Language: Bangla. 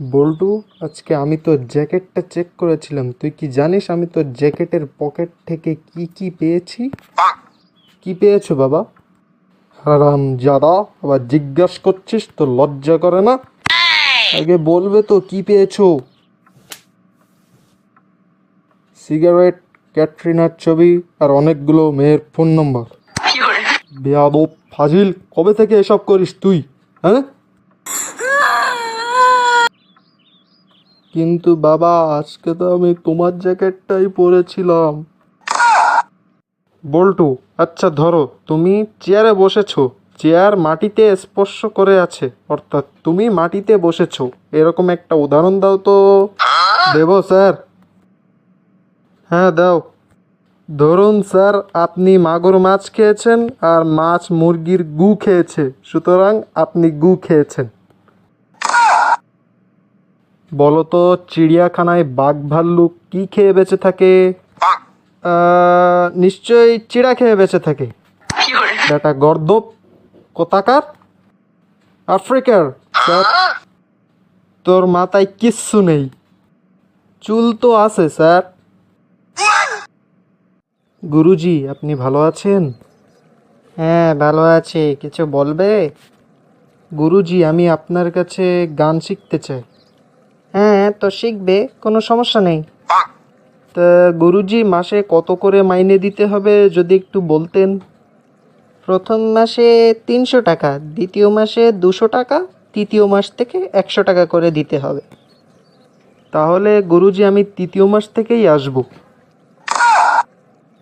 বল্টু আজকে আমি তোর জ্যাকেটটা চেক করেছিলাম। তুই কি জানিস আমি তোর জ্যাকেটের পকেট থেকে কি কি পেয়েছি? কি পেয়েছ বাবা? হারাম জাদা আবার জিজ্ঞাস করছিস তো লজ্জা করে না? আগে বলবে তো কি পেয়েছ? সিগারেট ক্যাটরিনার ছবি আর অনেকগুলো মেয়ের ফোন নম্বর বেয়াদব ফাজিল কবে থেকে এসব করিস তুই হ্যাঁ? কিন্তু বাবা, আজকে তো আমি তোমার জ্যাকেটটাই পরেছিলাম। বল্টু আচ্ছা ধরো, তুমি চেয়ারে বসেছো। চেয়ার মাটিতে স্পর্শ করে আছে, অর্থাৎ তুমি মাটিতে বসেছো। এরকম একটা উদাহরণ দাও তো। দেবো, স্যার। হ্যাঁ দাও। ধরুন, স্যার, আপনি মাগুর মাছ খেয়েছেন আর মাছ মুরগির গু খেয়েছে। সুতরাং আপনি গু খেয়েছেন। বলো তো চিড়িয়াখানায় বাঘ ভাল্লুক কি খেয়ে বেঁচে থাকে? নিশ্চয়ই চিড়া খেয়ে বেঁচে থাকে। বেটা গর্দব কোথাকার? আফ্রিকার তোর মাথায় কিচ্ছু নেই। চুল তো আছে, স্যার। গুরুজি, আপনি ভালো আছেন? হ্যাঁ ভালো আছি। কিছু বলবে? গুরুজি, আমি আপনার কাছে গান শিখতে চাই। হ্যাঁ তো শিখবে, কোনো সমস্যা নেই। তা গুরুজি মাসে কত করে মাইনে দিতে হবে যদি একটু বলতেন? প্রথম মাসে তিনশো টাকা, দ্বিতীয় মাসে দুশো টাকা, তৃতীয় মাস থেকে একশো টাকা করে দিতে হবে। তাহলে গুরুজি আমি তৃতীয় মাস থেকেই আসব।